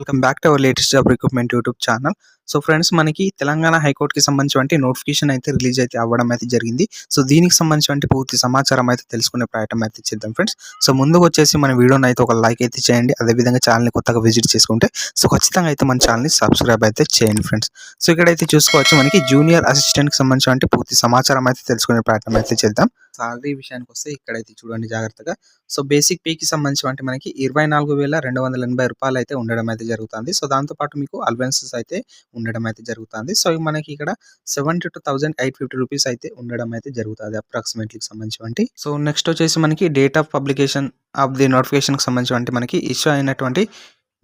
Welcome back to our latest job recruitment YouTube channel. So friends మనకి తెలంగాణ హైకోర్టుకి సంబంధించిన notification అయితే రిలీజ్ అయితే అవ్వడం అయితే జరిగింది. సో దీనికి సంబంధించిన పూర్తి సమాచారం అయితే తెలుసుకునే ప్రయత్నం అయితే చేద్దాం ఫ్రెండ్స్. సో ముందుకు వచ్చేసి మన వీడియోని అయితే ఒక లైక్ అయితే చేయండి. అదేవిధంగా ఛానల్ని కొత్తగా విజిట్ చేసుకుంటే సో ఖచ్చితంగా అయితే మన ఛానల్ని సబ్స్క్రైబ్ అయితే చేయండి ఫ్రెండ్స్. సో ఇక్కడైతే చూసుకోవచ్చు మనకి జూనియర్ అసిస్టెంట్కి సంబంధించిన పూర్తి సమాచారం అయితే తెలుసుకునే ప్రయత్నం అయితే చేద్దాం. సాలరీ విషయానికి వస్తే ఇక్కడైతే చూడండి జాగ్రత్తగా. సో బేసిక్ పేకి సంబంధించి మనకి ఇరవై నాలుగు వేల రెండు వందల ఎనభై రూపాయలు అయితే ఉండడం అయితే జరుగుతుంది. సో దాంతోపాటు మీకు అలవెన్సెస్ అయితే ఉండడం అయితే జరుగుతుంది. సో మనకి ఇక్కడ seventy two thousand eight fifty rupees అయితే ఉండడం అయితే జరుగుతుంది అప్రాక్సిమేట్లీకి సంబంధించి సో నెక్స్ట్ వచ్చేసి మనకి date of publication of the నోటిఫికేషన్కి సంబంధించి మనకి ఇష్యూ అయినటువంటి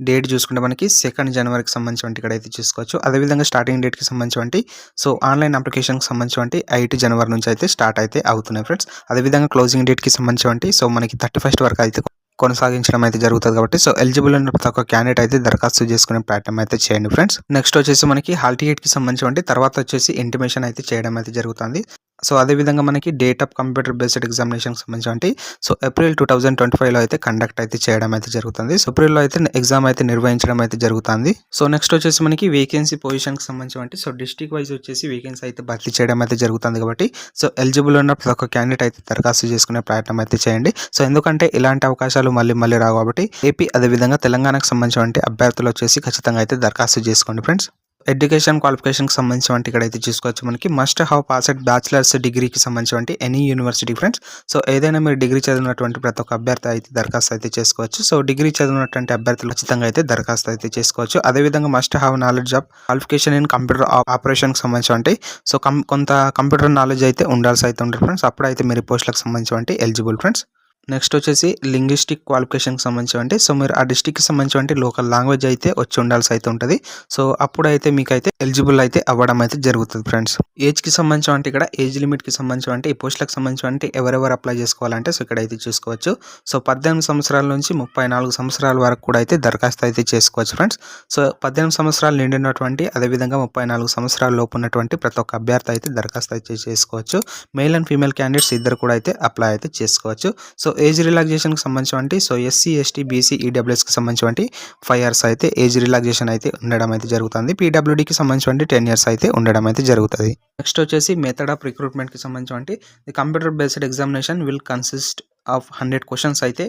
డేట్ చూసుకుంటే మనకి సెకండ్ జనవరికి సంబంధించి ఇక్కడ అయితే చూసుకోవచ్చు. అదేవిధంగా స్టార్టింగ్ డేట్కి సంబంధించి సో ఆన్లైన్ అప్లికేషన్కి సంబంధించి ఐటీ జనవరి నుంచి అయితే స్టార్ట్ అయితే అవుతున్నాయి ఫ్రెండ్స్. అదేవిధంగా క్లోజింగ్ డేట్కి సంబంధించి సో మనకి థర్టీ ఫస్ట్ వరకు అయితే కొనసాగించడం అయితే జరుగుతుంది కాబట్టి సో ఎలిజిబుల్ అయిన ప్రతి ఒక్క క్యాండిడేట్ అయితే దరఖాస్తు చేసుకునే ప్రయత్నం అయితే చేయండి ఫ్రెండ్స్ నెక్స్ట్ వచ్చేసి మనకి హాల్ టికెట్కి సంబంధించి తర్వాత వచ్చేసి ఇంటిమేషన్ అయితే చేయడం అయితే జరుగుతుంది. సో అదేవిధంగా మనకి డేట్ ఆఫ్ కంప్యూటర్ బేస్డ్ ఎగ్జామినేషన్కి సంబంధించి so April two thousand twenty ఫైవ్లో అయితే కండక్ట్ అయితే చేయడం అయితే జరుగుతుంది. సో ఏప్రిల్లో అయితే ఎగ్జామ్ అయితే నిర్వహించడం అయితే జరుగుతుంది. సో నెక్స్ట్ వచ్చేసి మనకి వేకెన్సీ పొజిషన్కి సంబంధించి సో డిస్టిక్ వైజ్ వచ్చేసి వేకెన్సీ అయితే భర్తీ చేయడం అయితే జరుగుతుంది కాబట్టి సో ఎలిజిబుల్ ఉన్న ప్రతి ఒక్క క్యాండిడేట్ అయితే దరఖాస్తు చేసుకునే ప్రయత్నం అయితే చేయండి. సో ఎందుకంటే ఇలాంటి అవకాశాలు మళ్ళీ మళ్ళీ రావు కాబట్టి ఏపీ అదేవిధంగా తెలంగాణకు సంబంధించి అభ్యర్థులు వచ్చేసి ఖచ్చితంగా అయితే దరఖాస్తు చేసుకోండి ఫ్రెండ్స్ ఎడ్యుకేషన్ క్వాలిఫికేషన్కి సంబంధించి ఇక్కడైతే చూసుకోవచ్చు మనకి. మస్ట్ హ్యావ్ పాస్డ్ బ్యాచిలర్స్ డిగ్రీకి సంబంధించి ఎనీ యూనివర్సిటీ ఫ్రెండ్స్ సో ఏదైనా మీరు డిగ్రీ చదివినటువంటి ప్రతి ఒక్క అభ్యర్థి అయితే దరఖాస్తు అయితే చేసుకోవచ్చు. సో డిగ్రీ చదివినటువంటి అభ్యర్థులు ఖచ్చితంగా అయితే దరఖాస్తు అయితే చేసుకోవచ్చు. అదేవిధంగా must have knowledge of qualification in computer ఆపరేషన్కి సంబంధించి సో కొంత కంప్యూటర్ నాలెడ్జ్ అయితే ఉండాల్సి అయితే ఉంటుంది ఫ్రెండ్స్ అప్పుడైతే మీరు పోస్టులకు సంబంధించి ఎలిజిబుల్ ఫ్రెండ్స్ నెక్స్ట్ వచ్చేసి లింగ్విస్టిక్ క్వాలిఫికేషన్కి సంబంధించి అంటే సో మీరు ఆ డిస్టిక్కి సంబంధించి అంటే లోకల్ లాంగ్వేజ్ అయితే వచ్చి ఉండాల్సి అయితే ఉంటుంది. సో అప్పుడైతే మీకైతే ఎలిజిబుల్ అయితే అవ్వడం అయితే జరుగుతుంది ఫ్రెండ్స్ ఏజ్కి సంబంధించి అంటే ఇక్కడ ఏజ్ లిమిట్కి సంబంధించి అంటే ఈ పోస్టులకు సంబంధించి అంటే ఎవరెవరు అప్లై చేసుకోవాలంటే సో ఇక్కడ అయితే చూసుకోవచ్చు. సో పద్దెనిమిది సంవత్సరాల నుంచి ముప్పై నాలుగు సంవత్సరాల వరకు కూడా అయితే దరఖాస్తు అయితే చేసుకోవచ్చు ఫ్రెండ్స్ సో పద్దెనిమిది సంవత్సరాలు నిండినటువంటి అదేవిధంగా ముప్పై నాలుగు సంవత్సరాల లోపు ఉన్నటువంటి ప్రతి ఒక్క అభ్యర్థి అయితే దరఖాస్తు అయితే చేసుకోవచ్చు. మేల్ అండ్ ఫీమేల్ క్యాండిడేట్స్ ఇద్దరు కూడా అయితే అప్లై అయితే చేసుకోవచ్చు. సో ఏజ్ రిలాక్సేషన్కి సంబంధించి సో ఎస్సీ ఎస్టీ బీసీ ఈడబ్ల్యూఎస్కి సంబంధించి ఫైవ్ ఇయర్స్ అయితే ఏజ్ రిలాక్సేషన్ అయితే ఉండడం అయితే జరుగుతుంది. పీడబ్ల్యూడీకి సంబంధించి టెన్ ఇయర్స్ అయితే ఉండడం అయితే జరుగుతుంది. నెక్స్ట్ వచ్చేసి మెథడ్ ఆఫ్ రిక్రూట్మెంట్కి సంబంధించి computer based examination will consist of hundred questions అయితే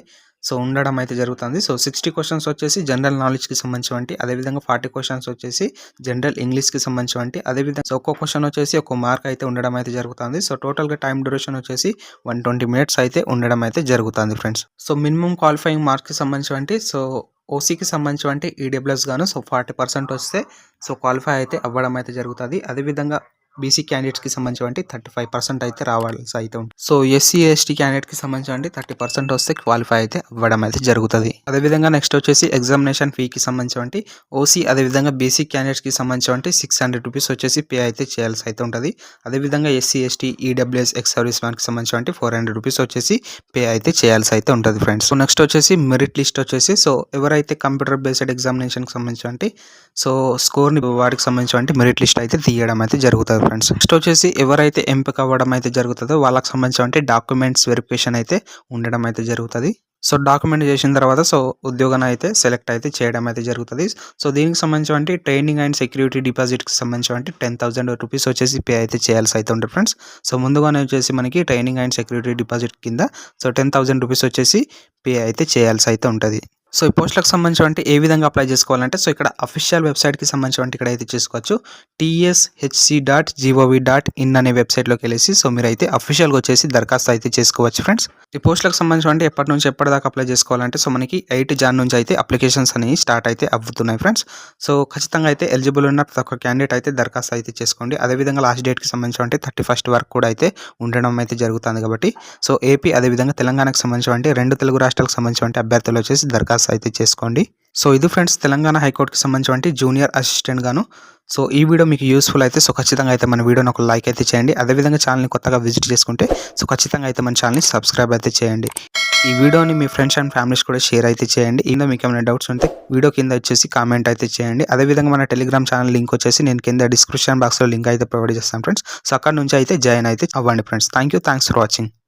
సో ఉండడం అయితే జరుగుతుంది. సో సిక్స్టీ క్వశ్చన్స్ వచ్చేసి జనరల్ నాలెడ్జ్కి సంబంధించి అదేవిధంగా ఫార్టీ క్వశ్చన్స్ వచ్చేసి జనరల్ ఇంగ్లీష్కి సంబంధించి అదేవిధంగా సో ఒక్కో క్వశ్చన్ వచ్చేసి ఒక మార్క్ అయితే ఉండడం అయితే జరుగుతుంది. సో టోటల్గా టైం డ్యూరేషన్ వచ్చేసి వన్ ట్వంటీ మినిట్స్ అయితే ఉండడం అయితే జరుగుతుంది ఫ్రెండ్స్. సో మినిమం క్వాలిఫైయింగ్ మార్క్కి సంబంధించి సో ఓసీకి సంబంధించి ఈడబ్ల్యూఎస్ గాను సో ఫార్టీ పర్సెంట్ వస్తే సో క్వాలిఫై అయితే అవ్వడం అయితే జరుగుతుంది. అదేవిధంగా బీసీ క్యాండిడేట్స్కి సంబంధించి థర్టీ ఫైవ్ పర్సెంట్ అయితే రావాల్సి అయితే ఉంటుంది సో ఎస్సీ ఎస్టీ క్యాండిడేట్కి సంబంధించి థర్టీ పర్సెంట్ వస్తే క్వాలిఫై అయితే అవ్వడం అయితే జరుగుతుంది. అదేవిధంగా నెక్స్ట్ వచ్చేసి ఎగ్జామినేషన్ ఫీకి సంబంధించి ఓసీ అదేవిధంగా బీసీ క్యాండిడేట్స్కి సంబంధించి సిక్స్ హండ్రెడ్ రూపీస్ వచ్చేసి పే అయితే చేయాల్సి అయితే ఉంటుంది. అదేవిధంగా SC ST EWS ex service మ్యాన్కి సంబంధించి ఫోర్ హండ్రెడ్ రూపీస్ వచ్చేసి పే అయితే చేయాల్సి అయితే ఉంటుంది ఫ్రెండ్స్ సో నెక్స్ట్ వచ్చేసి మెరిట్ లిస్ట్ వచ్చేసి సో ఎవరైతే కంప్యూటర్ బేస్డ్ ఎగ్జామినేషన్కి సంబంధించి సో స్కోర్ని వారికి సంబంధించి మెరిట్ లిస్ట్ అయితే తీయడం అయితే జరుగుతుంది. ఫ్రెండ్స్ నెక్స్ట్ వచ్చేసి ఎవరైతే ఎంపిక అవ్వడం అయితే జరుగుతుందో వాళ్ళకి సంబంధించి డాక్యుమెంట్స్ వెరిఫికేషన్ అయితే ఉండడం అయితే జరుగుతుంది. సో డాక్యుమెంట్ చేసిన తర్వాత సో ఉద్యోగాన్ని అయితే సెలెక్ట్ అయితే చేయడం అయితే జరుగుతుంది. సో దీనికి సంబంధించి ట్రైనింగ్ అండ్ సెక్యూరిటీ డిపాజిట్కి సంబంధించి టెన్ థౌసండ్ రూపీస్ వచ్చేసి పే అయితే చేయాల్సి అయితే ఉంటుంది ఫ్రెండ్స్ సో ముందుగానే వచ్చేసి మనకి ట్రైనింగ్ అండ్ సెక్యూరిటీ డిపాజిట్ కింద సో టెన్ థౌసండ్ రూపీస్ వచ్చేసి పే అయితే చేయాల్సి అయితే ఉంటుంది. సో ఈ పోస్టులకు సంబంధించి ఏ విధంగా అప్లై చేసుకోవాలంటే సో ఇక్కడ అఫీషియల్ వెబ్సైట్కి సంబంధించి ఇక్కడ అయితే చేసుకోవచ్చు. TSHC dot GOV dot in అనే వెబ్సైట్లోకి వెళ్ళేసి సో మీరు అయితే అఫీషియల్గా వచ్చేసి దరఖాస్తు అయితే చేసుకోవచ్చు ఫ్రెండ్స్. ఈ పోస్టులకు సంబంధించి ఎప్పటి నుంచి ఎప్పటిదాకా అప్లై చేసుకోవాలంటే సో మనకి ఎయిట్ జాన్ నుంచి అయితే అప్లికేషన్స్ అనేవి స్టార్ట్ అయితే అవుతున్నాయి ఫ్రెండ్స్. సో ఖచ్చితంగా అయితే ఎలిజిబుల్ ఉన్న ప్రతి ఒక్క క్యాండిడేట్ అయితే దరఖాస్తు అయితే చేసుకోండి. అదేవిధంగా లాస్ట్ డేట్కి సంబంధించి థర్టీ ఫస్ట్ వరకు కూడా అయితే ఉండడం అయితే జరుగుతుంది కాబట్టి సో ఏపీ అదేవిధంగా తెలంగాణకు సంబంధించి రెండు తెలుగు రాష్ట్రాలకు సంబంధించి అభ్యర్థులు వచ్చేసి దరఖాస్తు అయితే చేసుకోండి. సో ఇది ఫ్రెండ్స్ తెలంగాణ హైకోర్టుకి సంబంధించి జూనియర్ అసిస్టెంట్ గాను. సో ఈ వీడియో మీకు యూస్ఫుల్ అయితే సో ఖచ్చితంగా అయితే మన వీడియోని ఒక లైక్ అయితే చేయండి. అదేవిధంగా ఛానల్ని కొత్తగా విజిట్ చేసుకుంటే సో ఖచ్చితంగా అయితే మన ఛానల్ని సబ్స్క్రైబ్ అయితే చేయండి. ఈ వీడియోని మీ ఫ్రెండ్స్ అండ్ ఫ్యామిలీస్ కూడా షేర్ అయితే చేయండి. ఇందులో మీకు ఏమైనా డౌట్స్ ఉంటే వీడియో కింద వచ్చేసి కామెంట్ అయితే చేయండి. అదేవిధంగా మన టెలిగ్రామ్ ఛానల్ లింక్ వచ్చేసి నేను కింద డిస్క్రిప్షన్ బాక్స్లో లింక్ అయితే ప్రొవైడ్ చేస్తాను ఫ్రెండ్స్ సో అక్కడ నుంచి అయితే జాయిన్ అయితే అవ్వండి friends thank you thanks for watching